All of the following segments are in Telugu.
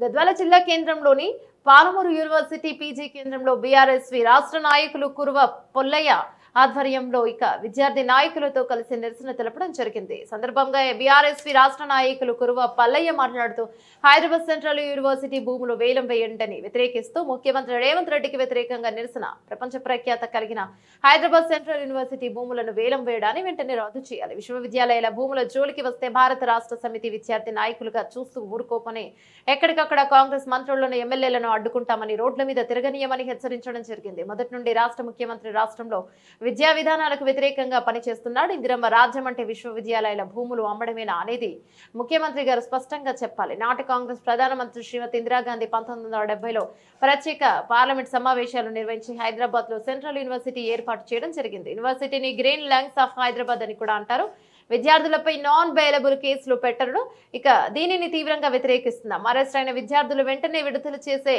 గద్వాల జిల్లా కేంద్రంలోని పాలమూరు యూనివర్సిటీ పీజీ కేంద్రంలో బీఆర్ఎస్వి రాష్ట్ర నాయకులు కురువ పొల్లయ్య ఆధ్వర్యంలో ఇక విద్యార్థి నాయకులతో కలిసి నిరసన తెలపడం జరిగింది. సందర్భంగా బీఆర్ఎస్పీ రాష్ట్ర నాయకులు కురువ పల్లయ్య మాట్లాడుతూ హైదరాబాద్ సెంట్రల్ యూనివర్సిటీ భూములు వేలం వేయండని వ్యతిరేకిస్తూ ముఖ్యమంత్రి రేవంత్ రెడ్డికి వ్యతిరేకంగా నిరసన. ప్రపంచ ప్రఖ్యాత కలిగిన హైదరాబాద్ సెంట్రల్ యూనివర్సిటీ భూములను వేలం వేయడాన్ని వెంటనే రద్దు చేయాలి. విశ్వవిద్యాలయాల భూముల జోలికి వస్తే భారత రాష్ట్ర సమితి విద్యార్థి నాయకులుగా చూస్తూ ఊరుకోపని. ఎక్కడికక్కడ కాంగ్రెస్ మంత్రులను ఎమ్మెల్యేలను అడ్డుకుంటామని రోడ్ల మీద తిరగనీయమని హెచ్చరించడం జరిగింది. మొదటి నుండి రాష్ట్ర ముఖ్యమంత్రి రాష్ట్రంలో విద్యా విధానాలకు వ్యతిరేకంగా పనిచేస్తున్నాడు. ఇందిరమ్మ రాజ్యం అంటే విశ్వవిద్యాలయాల భూములు అమ్మడమేనా అనేది ముఖ్యమంత్రి గారు స్పష్టంగా చెప్పాలి. నాటి కాంగ్రెస్ ప్రధానమంత్రి శ్రీమతి ఇందిరాగాంధీ పంతొమ్మిది వందల డెబ్బైలో ప్రత్యేక పార్లమెంట్ సమావేశాలు నిర్వహించి హైదరాబాద్లో సెంట్రల్ యూనివర్సిటీ ఏర్పాటు చేయడం జరిగింది. యూనివర్సిటీని గ్రీన్ లంగ్స్ ఆఫ్ హైదరాబాద్ అని కూడా అంటారు. విద్యార్థులపై నాన్ బెయిలబుల్ కేసులు పెట్టడం ఇక దీనిని తీవ్రంగా వ్యతిరేకిస్తున్నాం. అరెస్ట్ అయిన విద్యార్థులు వెంటనే విడుదల చేసే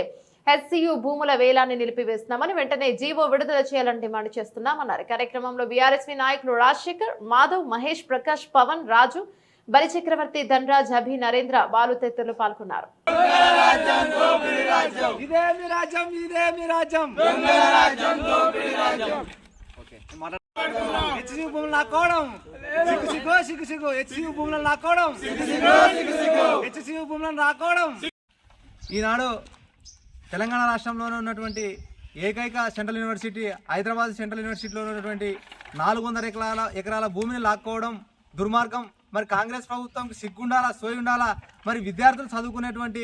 హెచ్సియు భూముల వేలాన్ని నిలిపివేస్తున్నామని వెంటనే జీవో విడుదల చేయాలని డిమాండ్ చేస్తున్నామన్నారు కార్యక్రమంలో బీఆర్ఎస్వి నాయకులు రాజశేఖర్ మాధవ్ మహేష్ ప్రకాష్ పవన్ రాజు బలి చక్రవర్తి ధనరాజ్ అభి నరేంద్ర బాలు తదితరులు పాల్గొన్నారు. ఇదేమి రాజ్యం ఇదేమి రాజ్యం. హెచ్సి భూములు లాక్కోవడం సిగ్గు సిగ్గు సిగ్గు సిగ్గు. హెచ్సి భూములను లాక్కోవడం. హెచ్సి భూములను లాక్కోవడం ఈనాడు తెలంగాణ రాష్ట్రంలోనే ఉన్నటువంటి ఏకైక సెంట్రల్ యూనివర్సిటీ హైదరాబాద్ సెంట్రల్ యూనివర్సిటీలో ఉన్నటువంటి నాలుగు వందల ఎకరాల ఎకరాల భూమిని లాక్కోవడం దుర్మార్గం. మరి కాంగ్రెస్ ప్రభుత్వం సిగ్గుండాలా సోయి ఉండాలా మరి విద్యార్థులు చదువుకునేటువంటి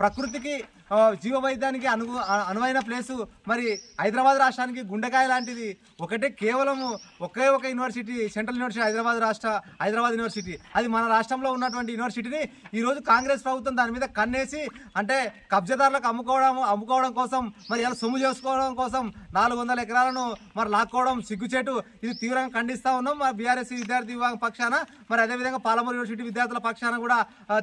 ప్రకృతికి జీవవైద్యానికి జీవ వైద్యానికి అను అనువైన ప్లేసు మరి హైదరాబాద్ రాష్ట్రానికి గుండెకాయ లాంటిది. ఒకటే కేవలము ఒకే ఒక యూనివర్సిటీ సెంట్రల్ యూనివర్సిటీ హైదరాబాద్ రాష్ట్ర హైదరాబాద్ యూనివర్సిటీ. అది మన రాష్ట్రంలో ఉన్నటువంటి యూనివర్సిటీని ఈరోజు కాంగ్రెస్ ప్రభుత్వం దాని మీద కన్నేసి అంటే కబ్జాదారులకు అమ్ముకోవడం అమ్ముకోవడం కోసం మరి ఇలా సొమ్ము చేసుకోవడం కోసం నాలుగు వందల ఎకరాలను మరి లాక్కోవడం సిగ్గుచేటు ఇది తీవ్రంగా ఖండిస్తా ఉన్నాం. మరి బీఆర్ఎస్ విద్యార్థి విభాగం పక్షాన మరి అదేవిధంగా పాలమూరు యూనివర్సిటీ విద్యార్థుల పక్షాన కూడా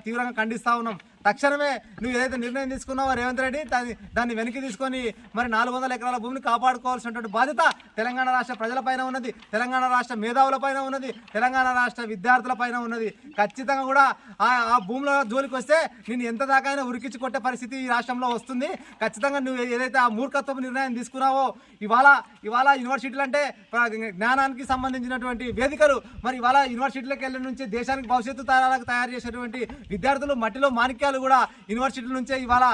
తీవ్రంగా ఖండిస్తా ఉన్నాం. తక్షణమే నువ్వు ఏదైతే నిర్ణయం తీసుకున్నావో రేవంత్ రెడ్డి దాన్ని దాన్ని వెనక్కి తీసుకొని మరి నాలుగు వందల ఎకరాల భూమిని కాపాడుకోవాల్సినటువంటి బాధ్యత తెలంగాణ రాష్ట్ర ప్రజలపైన ఉన్నది. తెలంగాణ రాష్ట్ర మేధావులపైన ఉన్నది. తెలంగాణ రాష్ట్ర విద్యార్థులపైన ఉన్నది. ఖచ్చితంగా కూడా ఆ ఆ భూముల జోలికి వస్తే నేను ఎంత దాకా అయినా ఉరికించి కొట్టే పరిస్థితి ఈ రాష్ట్రంలో వస్తుంది. ఖచ్చితంగా నువ్వు ఏదైతే ఆ మూర్ఖత్వపు నిర్ణయం తీసుకున్నావో ఇవాళ ఇవాళ యూనివర్సిటీలు అంటే జ్ఞానానికి సంబంధించినటువంటి వేదికలు మరి ఇవాళ యూనివర్సిటీలకు వెళ్ళిన నుంచి దేశానికి భవిష్యత్తు తరాలకు తయారు చేసేటువంటి విద్యార్థులు మట్టిలో మాణిక్యాలు కూడా యూనివర్సిటీ నుంచే ఇవాళ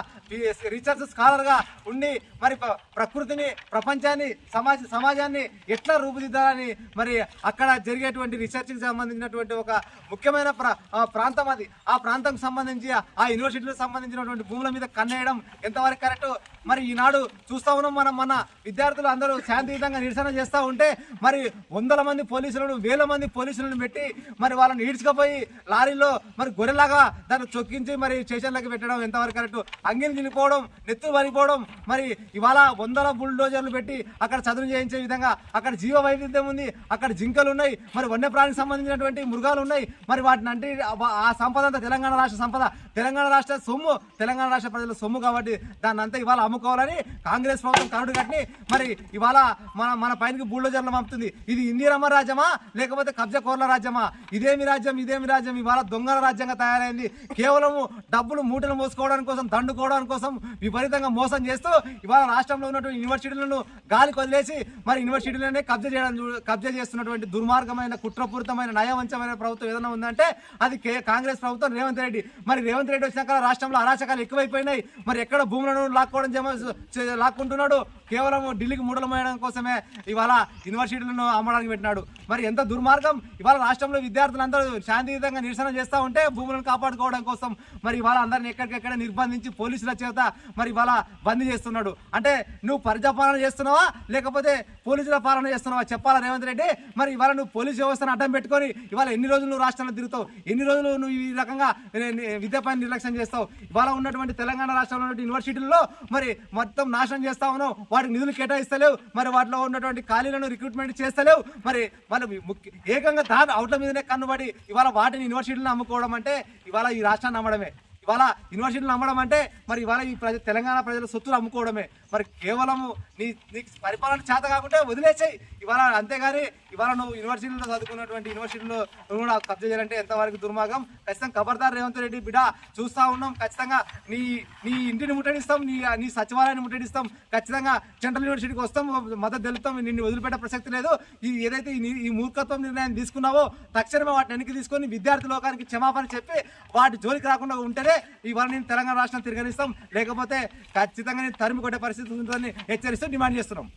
రీసెర్చ్ స్కాలర్గా ఉండి మరి ప్రకృతిని ప్రపంచాన్ని సమాజ సమాజాన్ని ఎట్లా రూపుదిద్దాలని మరి అక్కడ జరిగేటువంటి రీసెర్చ్కి సంబంధించినటువంటి ఒక ముఖ్యమైన ఆ ప్రాంతం అది. ఆ ప్రాంతంకి సంబంధించి ఆ యూనివర్సిటీలకు సంబంధించినటువంటి భూముల మీద కన్నేయడం ఎంతవరకు కరెక్ట్ మరి ఈనాడు చూస్తా ఉన్నాం మనం మన విద్యార్థులు అందరూ శాంతియుతంగా నిరసన చేస్తూ ఉంటే మరి వందల మంది పోలీసులను వేల మంది పోలీసులను పెట్టి మరి వాళ్ళని ఈడ్చుకపోయి లారీలో మరి గొర్రెలాగా దాన్ని చొక్కించి మరి స్టేషన్లకు పెట్టడం ఎంతవరకు కరెక్ట్? అంగిని తినిపోవడం నెత్తులు పడిపోవడం మరి ఇవాళ వందల బుల్డోజర్లు పెట్టి అక్కడ చదువు చేయించే విధంగా అక్కడ జీవ వైవిధ్యం ఉంది అక్కడ జింకలు ఉన్నాయి మరి వన్యప్రాణికి సంబంధించినటువంటి మృగాలు ఉన్నాయి మరి వాటిని అంటే ఆ- సంపద అంతా తెలంగాణ రాష్ట్ర సంపద. తెలంగాణ రాష్ట్ర సొమ్ము తెలంగాణ రాష్ట్ర ప్రజల సొమ్ము కాబట్టి దాన్ని అంతా ఇవాళ అమ్ముకోవాలని కాంగ్రెస్ ప్రభుత్వం కరుడు కట్టి మరి ఇవాళ మన మన పైనకి బుల్డోజర్లు పంపుతుంది. ఇది ఇందిరమ్మ రాజ్యమా? లేకపోతే కబ్జా కోర్ల రాజ్యమా? ఇదేమి రాజ్యం ఇదేమి రాజ్యం? ఇవాళ దొంగల రాజ్యంగా తయారైంది. కేవలము డబ్బులు మూటలు మోసుకోవడానికి కోసం దండుకోవడానికి కోసం విపరీతంగా మోసం చేస్తూ ఇవాళ రాష్ట్రంలో ఉన్నటువంటి యూనివర్సిటీలను గాలి కొదిలేసి మరి యూనివర్సిటీలనే కబ్జా చేయడం కబ్జా చేస్తున్నటువంటి దుర్మార్గమైన కుట్రపూరితమైన నయవంచమైన ప్రభుత్వం ఏదైనా ఉందంటే అది కాంగ్రెస్ ప్రభుత్వం రేవంత్ రెడ్డి. మరి రేవంత్ రెడ్డి వచ్చినాక రాష్ట్రంలో అరాచకాలు ఎక్కువైపోయినాయి. మరి ఎక్కడ భూములను లాక్కోవడం జమ లాక్కుంటున్నాడు. కేవలం ఢిల్లీకి మూడలమేయడం కోసమే ఇవాళ యూనివర్సిటీలను అమ్మడానికి పెట్టినాడు. మరి ఎంత దుర్మార్గం? ఇవాళ రాష్ట్రంలో విద్యార్థులందరూ శాంతియుతంగా నిరసన చేస్తూ ఉంటే భూములను కాపాడుకోవడం కోసం మరి ఇవాళ అందరిని ఎక్కడికెక్కడ నిర్బంధించి పోలీసుల చేత మరి ఇవాళ బందీ చేస్తున్నాడు. అంటే నువ్వు పరిజాపాలన చేస్తున్నావా? లేకపోతే పోలీసుల పాలన చేస్తున్నావా? చెప్పాలా రేవంత్ రెడ్డి? మరి ఇవాళ నువ్వు పోలీస్ వ్యవస్థను అడ్డం పెట్టుకొని ఇవాళ ఎన్ని రోజులు నువ్వు రాష్ట్రంలో తిరుగుతావు? ఎన్ని రోజులు నువ్వు ఈ రకంగా విద్యపై నిర్లక్ష్యం చేస్తావు? ఇవాళ ఉన్నటువంటి తెలంగాణ రాష్ట్రంలో యూనివర్సిటీల్లో మరి మొత్తం నాశనం చేస్తా ఉన్నావు? వాటికి నిధులు కేటాయిస్తలేవు మరి వాటిలో ఉన్నటువంటి ఖాళీలను రిక్రూట్మెంట్ చేస్తలేవు. మరి వాళ్ళు ముఖ్య ఏకంగా దాని అవుట్ల మీదనే కన్నుబడి ఇవాళ వాటిని యూనివర్సిటీలను అమ్ముకోవడం అంటే ఇవాళ ఈ రాష్ట్రాన్ని అమ్మడమే ఇవాళ యూనివర్సిటీలు అమ్మడం అంటే మరి ఇవాళ ఈ ప్రజ తెలంగాణ ప్రజల సొత్తులు అమ్ముకోవడమే. మరి కేవలము నీ నీకు పరిపాలన చేత కాకుంటే వదిలేసాయి. ఇవాళ అంతేగాని ఇవాళ నువ్వు యూనివర్సిటీలో చదువుకున్నటువంటి యూనివర్సిటీలో నువ్వు కూడా కబ్జా చేయాలంటే ఎంతవరకు దుర్మార్గం? ఖచ్చితంగా ఖబర్దార్ రేవంత్ రెడ్డి బిడ్డ చూస్తా ఉన్నాం. ఖచ్చితంగా నీ నీ ఇంటిని ముట్టడిస్తాం నీ నీ సచివాలయాన్ని ముట్టడిస్తాం. ఖచ్చితంగా సెంట్రల్ యూనివర్సిటీకి వస్తాం మద్దతు తెలుపుతాం. నిన్ను వదిలిపెట్టే ప్రసక్తి లేదు. ఈ ఏదైతే ఈ ఈ మూర్ఖత్వం నిర్ణయం తీసుకున్నావో తక్షణమే వాటిని వెనక్కి తీసుకొని విద్యార్థి లోకానికి క్షమాపణ చెప్పి వాటి జోలికి రాకుండా ఉంటేనే ఇవాళ నేను తెలంగాణ రాష్ట్రం తిరగనిస్తాం. లేకపోతే ఖచ్చితంగా నేను తరిమి కొట్టే పరిస్థితి పరిస్థితి ఉందని హెచ్చరిస్తూ డిమాండ్ చేస్తున్నాం.